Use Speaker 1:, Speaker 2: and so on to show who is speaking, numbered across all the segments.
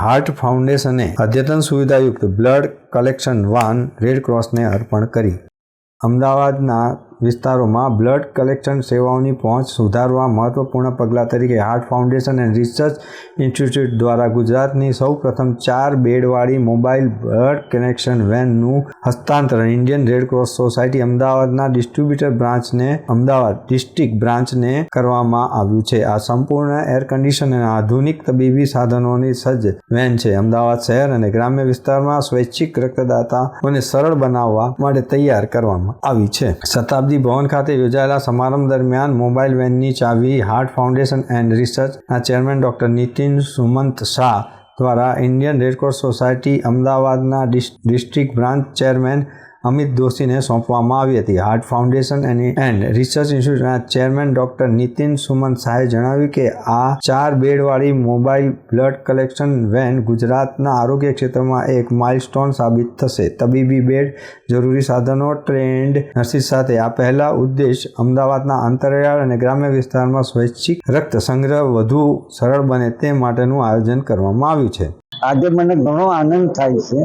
Speaker 1: Heart ફાઉન્ડેશને અદ્યતન સુવિધાયુક્ત બ્લડ કલેક્શન વાન રેડ ક્રોસને અર્પણ કરી. અમદાવાદના વિસ્તારોમાં બ્લડ કલેક્શન સેવાઓની પહોંચ સુધારવા મહત્વપૂર્ણ પગલાં તરીકે heart foundation and research institute દ્વારા ગુજરાતની સૌપ્રથમ ચાર બેડવાળી મોબાઈલ બ્લડ કનેક્શન વેનનું હસ્તાંતરણ. ઇન્ડિયન રેડક્રોસ સોસાયટી અમદાવાદના ડિસ્ટ્રીબ્યુટર બ્રાન્ચને, અમદાવાદ ડિસ્ટ્રિક્ટ બ્રાન્ચને કરવામાં આવ્યું છે. આ સંપૂર્ણ એર કન્ડિશન અને આધુનિક તબીબી સાધનોની સજ્જ વેન છે. અમદાવાદ શહેર અને ગ્રામ્ય વિસ્તારમાં સ્વૈચ્છિક રક્તદાતાઓને સરળ બનાવવા માટે તૈયાર કરવામાં આવી છે. શતાબ્દી ભવન ખાતે યોજાયેલા સમારંભ દરમિયાન મોબાઈલ વેનની ચાવી, હાર્ટ ફાઉન્ડેશન એન્ડ રિસર્ચના ચેરમેન ડૉક્ટર નીતિન સુમંત શાહ દ્વારા ઇન્ડિયન રેડક્રોસ સોસાયટી અમદાવાદના ડિસ્ટ્રિક્ટ બ્રાન્ચ ચેરમેન અમિત દોશીને સોંપવામાં આવી હતી. હાર્ટ ફાઉન્ડેશન એન્ડ રિસર્ચ ઇન્સ્ટિટ્યૂટના ચેરમેન ડોક્ટર નીતિન સુમન શાહે જણાવ્યું કે આ ચાર બેડવાળી મોબાઈલ બ્લડ કલેક્શન વેન ગુજરાતના આરોગ્ય ક્ષેત્રમાં એક માઇલસ્ટોન સાબિત થશે. તબીબી બેડ, જરૂરી સાધનો, ટ્રેન્ડ નર્સિસ સાથે આ પહેલા ઉદ્દેશ અમદાવાદના અંતરિયાળ અને ગ્રામ્ય વિસ્તારમાં સ્વૈચ્છિક રક્ત સંગ્રહ વધુ સરળ બને તે માટેનું આયોજન કરવામાં આવ્યું છે.
Speaker 2: આજે મને ઘણો આનંદ થાય છે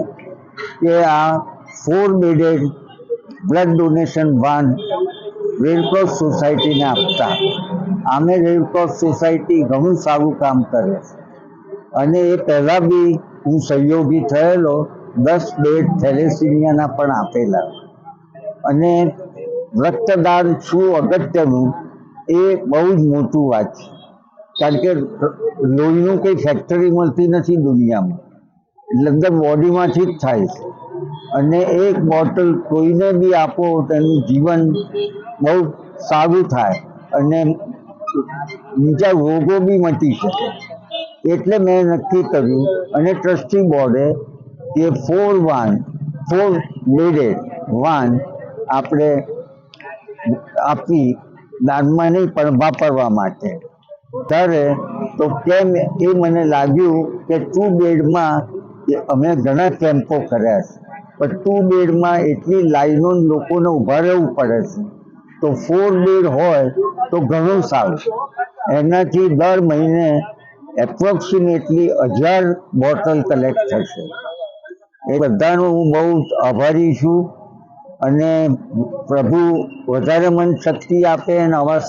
Speaker 2: કે આ four bedded blood donation van red cross સોસાયટીને આપતા. આમે રેડક્રોસ સોસાયટી ઘણું સારું કામ કરે અને એ પહેલાં બી હું સહયોગી થયેલો, દસ બેડ થેલેસિમિયાના પણ આપેલા. અને રક્તદાન શું અગત્યનું, એ બહુ જ મોટું વાત છે. કારણ કે લોહીનું કંઈ ફેક્ટરી મળતી નથી દુનિયામાં. લગભગ બોડીમાંથી જ થાય છે. અને એક બોટલ કોઈને બી આપો, તેનું જીવન બહુ સારું થાય અને બીજા રોગો બી મટી શકે. એટલે મેં નક્કી કર્યું અને ટ્રસ્ટી બોર્ડે કે four van four bedded van આપણે આપી દાનમાં નહીં, પણ વાપરવા માટે. ત્યારે તો કેમ એ મને લાગ્યું કે ટુ બેડમાં કે અમે ઘણા કેમ્પો કર્યા છે. પણ ટુ બેડમાં એટલી લાઈનો લોકોને ઊભા રહેવું પડે છે. તો ફોર બેડ હોય તો ઘણું સારું એનાથી દર મહિને એપ્રોક્સિમેટલી હજાર બોટલ કલેક્ટ થશે. એ બધાનો હું બહુ આભારી છું અને પ્રભુ વધારે મન શક્તિ આપે અને આવા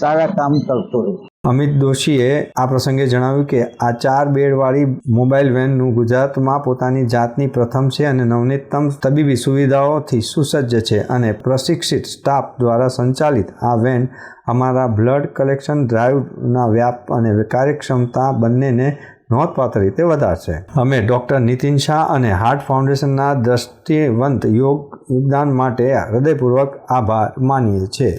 Speaker 2: સારા કામ કરતો રહે.
Speaker 1: અમિત દોશીએ આ પ્રસંગે જણાવ્યું કે આ ચાર બેડવાળી મોબાઈલ વેનનું ગુજરાતમાં પોતાની જાતની પ્રથમ છે અને નવનીતમ તબીબી સુવિધાઓથી સુસજ્જ છે અને પ્રશિક્ષિત સ્ટાફ દ્વારા સંચાલિત આ વેન અમારા બ્લડ કલેક્શન ડ્રાઈવના વ્યાપ અને કાર્યક્ષમતા બંનેને નોંધપાત્ર રીતે વધારશે. અમે ડૉક્ટર નીતિન શાહ અને હાર્ટ ફાઉન્ડેશનના દ્રષ્ટિવંત યોગ યોગદાન માટે હૃદયપૂર્વક આભાર માનીએ છીએ.